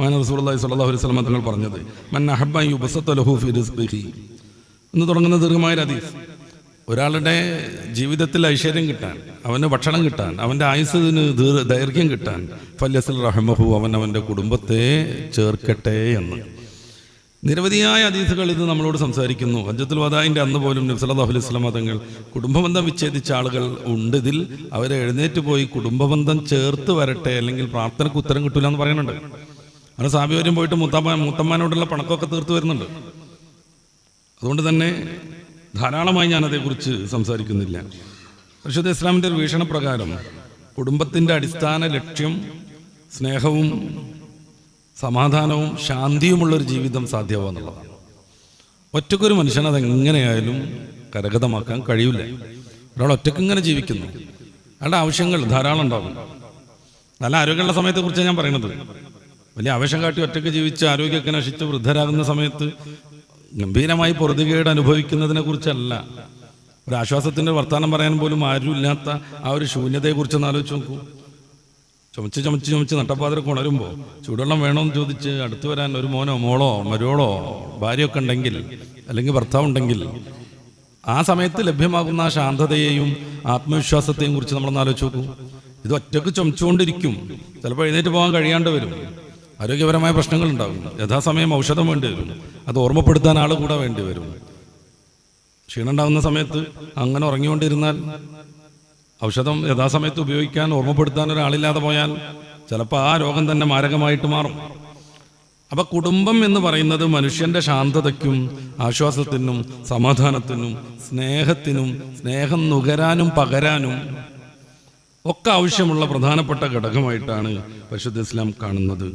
മാന റസൂലുള്ളാഹി സ്വല്ലല്ലാഹു അലൈഹി വസല്ലം തങ്ങൾ പറഞ്ഞത് മൻ എന്ന് തുടങ്ങുന്ന ദീർഘമായ ഹദീസ്. ഒരാളുടെ ജീവിതത്തിൽ ഐശ്വര്യം കിട്ടാൻ അവന് ഭക്ഷണം കിട്ടാൻ അവന്റെ ആയുസ്സിന് ദൈർഘ്യം കിട്ടാൻ ഫല്യസൽ റഹ്മഹു അവൻ അവന്റെ കുടുംബത്തെ ചേർക്കട്ടെ എന്ന്. നിരവധിയായ അതീസുകൾ ഇത് നമ്മളോട് സംസാരിക്കുന്നു. അജത്തുൽ വദായിന്റെ അന്ന് പോലും നബ്സല്ലാഹു അലൈഹി സ്വലാം തങ്ങൾ കുടുംബബന്ധം വിച്ഛേദിച്ച ആളുകൾ ഉണ്ട് ഇതിൽ. അവരെ എഴുന്നേറ്റ് പോയി കുടുംബബന്ധം ചേർത്ത് വരട്ടെ അല്ലെങ്കിൽ പ്രാർത്ഥനയ്ക്ക് ഉത്തരം കിട്ടില്ല എന്ന് പറയുന്നുണ്ട്. അങ്ങനെ സാബിവരും പോയിട്ട് മുത്തമ്മ മുത്തമ്മാനോടുള്ള പണക്കമൊക്കെ തീർത്ത് വരുന്നുണ്ട്. അതുകൊണ്ട് തന്നെ ധാരാളമായി ഞാൻ അതേക്കുറിച്ച് സംസാരിക്കുന്നില്ല. പരിശുദ്ധ ഇസ്ലാമിന്റെ ഒരു വീക്ഷണപ്രകാരം കുടുംബത്തിന്റെ അടിസ്ഥാന ലക്ഷ്യം സ്നേഹവും സമാധാനവും ശാന്തിയുമുള്ളൊരു ജീവിതം സാധ്യമാവുക എന്നുള്ളതാണ്. ഒറ്റക്കൊരു മനുഷ്യൻ അതെങ്ങനെയായാലും കരഗതമാക്കാൻ കഴിയില്ല. ഒരാൾ ഒറ്റയ്ക്ക് ഇങ്ങനെ ജീവിക്കുന്നു. അയാളുടെ ആവശ്യങ്ങൾ ധാരാളം ഉണ്ടാകും. നല്ല ആരോഗ്യമുള്ള സമയത്തെക്കുറിച്ചാണ് ഞാൻ പറയുന്നത്. വലിയ ആവേശം കാട്ടി ഒറ്റയ്ക്ക് ജീവിച്ച് ആരോഗ്യമൊക്കെ നശിച്ച് വൃദ്ധരാകുന്ന സമയത്ത് ഗംഭീരമായി പൊറുതുകേട് അനുഭവിക്കുന്നതിനെ കുറിച്ചല്ല. ഒരു ആശ്വാസത്തിന്റെ വർത്തമാനം പറയാൻ പോലും ആരും ഇല്ലാത്ത ആ ഒരു ശൂന്യതയെക്കുറിച്ചൊന്ന് ആലോചിച്ച് നോക്കൂ. ചുമച്ച് ചുമച്ച് ചുമച്ച് നട്ടപ്പാതിരൊക്കെ ഉണരുമ്പോൾ ചൂടുവെള്ളം വേണമെന്ന് ചോദിച്ച് അടുത്തു വരാൻ ഒരു മോനോ മോളോ മരുവോളോ ഭാര്യയൊക്കെ ഉണ്ടെങ്കിൽ അല്ലെങ്കിൽ ഭർത്താവ് ഉണ്ടെങ്കിൽ ആ സമയത്ത് ലഭ്യമാകുന്ന ആ ശാന്തതയെയും ആത്മവിശ്വാസത്തെയും കുറിച്ച് നമ്മളൊന്ന് ആലോചിച്ച് നോക്കൂ. ഇത് ഒറ്റയ്ക്ക് ചുമച്ചുകൊണ്ടിരിക്കും. ചിലപ്പോൾ എഴുന്നേറ്റ് പോകാൻ കഴിയാണ്ട് വരും. ആരോഗ്യപരമായ പ്രശ്നങ്ങൾ ഉണ്ടാകും. യഥാസമയം ഔഷധം വേണ്ടി വരും. അത് ഓർമ്മപ്പെടുത്താൻ ആൾ കൂടെ വേണ്ടി വരും. ക്ഷീണം ഉണ്ടാകുന്ന സമയത്ത് അങ്ങനെ ഉറങ്ങിക്കൊണ്ടിരുന്നാൽ ഔഷധം യഥാസമയത്ത് ഉപയോഗിക്കാൻ ഓർമ്മപ്പെടുത്താൻ ഒരാളില്ലാതെ പോയാൽ ചിലപ്പോൾ ആ രോഗം തന്നെ മാരകമായിട്ട് മാറും. അപ്പൊ കുടുംബം എന്ന് പറയുന്നത് മനുഷ്യന്റെ ശാന്തതയ്ക്കും ആശ്വാസത്തിനും സമാധാനത്തിനും സ്നേഹത്തിനും സ്നേഹം നുകരാനും പകരാനും ഒക്കെ ആവശ്യമുള്ള പ്രധാനപ്പെട്ട ഘടകമായിട്ടാണ് പരിശുദ്ധ ഇസ്ലാം കാണുന്നത്.